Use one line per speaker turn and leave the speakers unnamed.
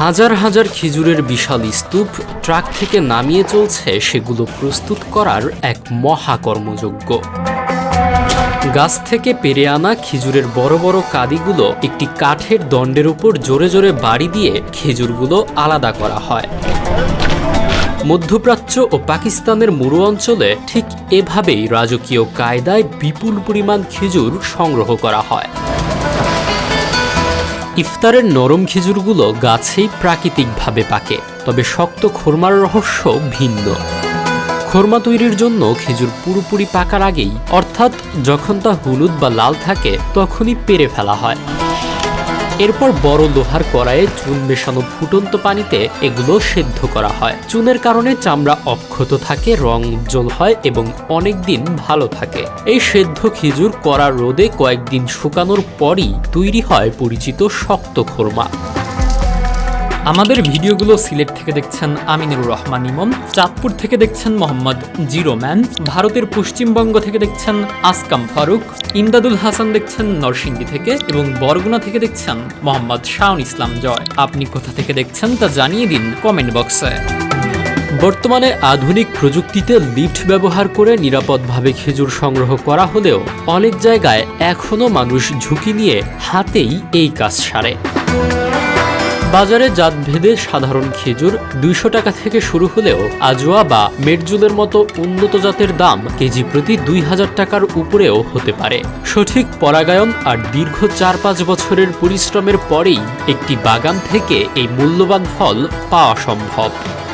হাজার হাজার খেজুরের বিশাল স্তূপ ট্রাক থেকে নামিয়ে চলছে সেগুলো প্রস্তুত করার এক মহাকর্মযজ্ঞ। গাছ থেকে পেরে আনা খেজুরের বড় বড় কাদিগুলো একটি কাঠের দণ্ডের উপর জোরে জোরে বাড়ি দিয়ে খেজুরগুলো আলাদা করা হয়। মধ্যপ্রাচ্য ও পাকিস্তানের মুরু অঞ্চলে ঠিক এভাবেই রাজকীয় কায়দায় বিপুল পরিমাণ খেজুর সংগ্রহ করা হয়। ইফতারের নরম খেজুরগুলো গাছেই প্রাকৃতিকভাবে পাকে, তবে শক্ত খোরমার রহস্য ভিন্ন। খোরমা তৈরির জন্য খেজুর পুরোপুরি পাকার আগেই, অর্থাৎ যখন তা হলুদ বা লাল থাকে, তখনই পেরে ফেলা হয়। এরপর বড় লোহার কড়াইয়ে চুন মেশানো ফুটন্ত পানিতে এগুলো সেদ্ধ করা হয়। চুনের কারণে চামড়া অক্ষত থাকে, রং উজ্জ্বল হয় এবং অনেক দিন ভালো থাকে। এই সেদ্ধ খেজুর কড়া রোদে কয়েকদিন শুকানোর পরই তৈরি হয় পরিচিত শক্ত খোরমা। আমাদের ভিডিওগুলো সিলেট থেকে দেখছেন আমিনুর রহমান ইমন, চাঁদপুর থেকে দেখছেন মোহাম্মদ জিরো ম্যান, ভারতের পশ্চিমবঙ্গ থেকে দেখছেন আসকাম ফারুক, ইমদাদুল হাসান দেখছেন নরসিংদী থেকে এবং বরগুনা থেকে দেখছেন মোহাম্মদ শাহন ইসলাম জয়। আপনি কোথা থেকে দেখছেন তা জানিয়ে দিন কমেন্ট বক্সে। বর্তমানে আধুনিক প্রযুক্তিতে লিফট ব্যবহার করে নিরাপদভাবে খেজুর সংগ্রহ করা হলেও অনেক জায়গায় এখনও মানুষ ঝুঁকি নিয়ে হাতেই এই কাজ সারে। বাজারে জাতভেদে সাধারণ খেজুর দুইশো টাকা থেকে শুরু হলেও আজোয়া বা মেটজুলের মতো উন্নত জাতের দাম কেজি প্রতি দুই হাজার টাকার উপরেও হতে পারে। সঠিক পরাগায়ন আর দীর্ঘ চার পাঁচ বছরের পরিশ্রমের পরেই একটি বাগান থেকে এই মূল্যবান ফল পাওয়া সম্ভব।